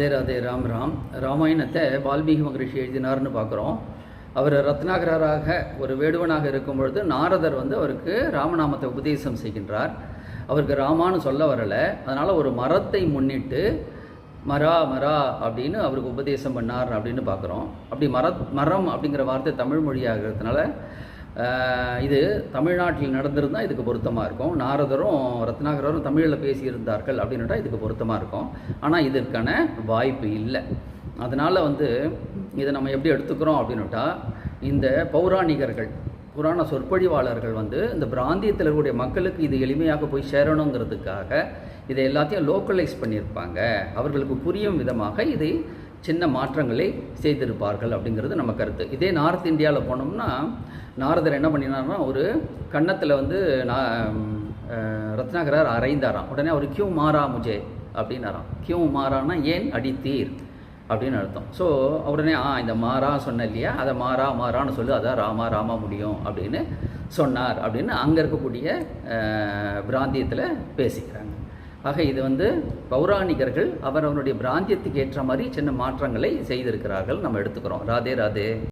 அதே ராதே ராம் ராம். ராமாயணத்தை வால்மீகி மகரிஷி எழுதினார்னு பார்க்குறோம். அவர் ரத்னாகராக ஒரு வேடுவனாக இருக்கும் பொழுது நாரதர் வந்து அவருக்கு ராமநாமத்தை உபதேசம் செய்கின்றார். அவருக்கு ராமான்னு சொல்ல வரலை. அதனால் ஒரு மரத்தை முன்னிட்டு மரா மரா அப்படின்னு அவருக்கு உபதேசம் பண்ணார் அப்படின்னு பார்க்குறோம். அப்படி மர மரம் அப்படிங்கிற வார்த்தை தமிழ் மொழியாகிறதுனால இது தமிழ்நாட்டில் நடந்திருந்தால் இதுக்கு பொருத்தமாக இருக்கும். நாரதரும் ரத்னாகரரும் தமிழில் பேசியிருந்தார்கள் அப்படின்னுட்டா இதுக்கு பொருத்தமாக இருக்கும். ஆனால் இதற்கான வாய்ப்பு இல்லை. அதனால் வந்து இதை நம்ம எப்படி எடுத்துக்கிறோம் அப்படின்னுட்டா இந்த பௌராணிகர்கள் புராண சொற்பொழிவாளர்கள் வந்து இந்த பிராந்தியத்தில் இருக்கக்கூடிய மக்களுக்கு இது எளிமையாக போய் சேரணுங்கிறதுக்காக இதை எல்லாத்தையும் லோக்கலைஸ் பண்ணியிருப்பாங்க. அவர்களுக்கு புரியும் விதமாக இதை சின்ன மாற்றங்களை செய்திருப்பார்கள் அப்படிங்கிறது நம்ம கருத்து. இதே நார்த் இந்தியாவில் போனோம்னா நாரதர் என்ன பண்ணினார்னா ஒரு கன்னத்தில் வந்து நான் ரத்னாகரர் அரைந்தாராம். உடனே அவர் கியூ மாறா முஜே அப்படின்னாராம். கியூ மாறானா ஏன் அடித்தீர்? அப்படின்னு அர்த்தம். ஸோ உடனே ஆ இந்த மாறா சொன்ன இல்லையா? அதை மாறா மாறான்னு சொல்லி. அதான் ராமா ராமா முடியும் அப்படின்னு சொன்னார் அப்படின்னு அங்கே இருக்கக்கூடிய பிராந்தியத்தில் பேசிக்கிறாங்க. ஆக இது வந்து பௌராணிகர்கள் அவரவருடைய பிராந்தியத்துக்கு ஏற்ற மாதிரி சின்ன மாற்றங்களை செய்திருக்கிறார்கள். நம்ம எடுத்துக்கிறோம். ராதே ராதே.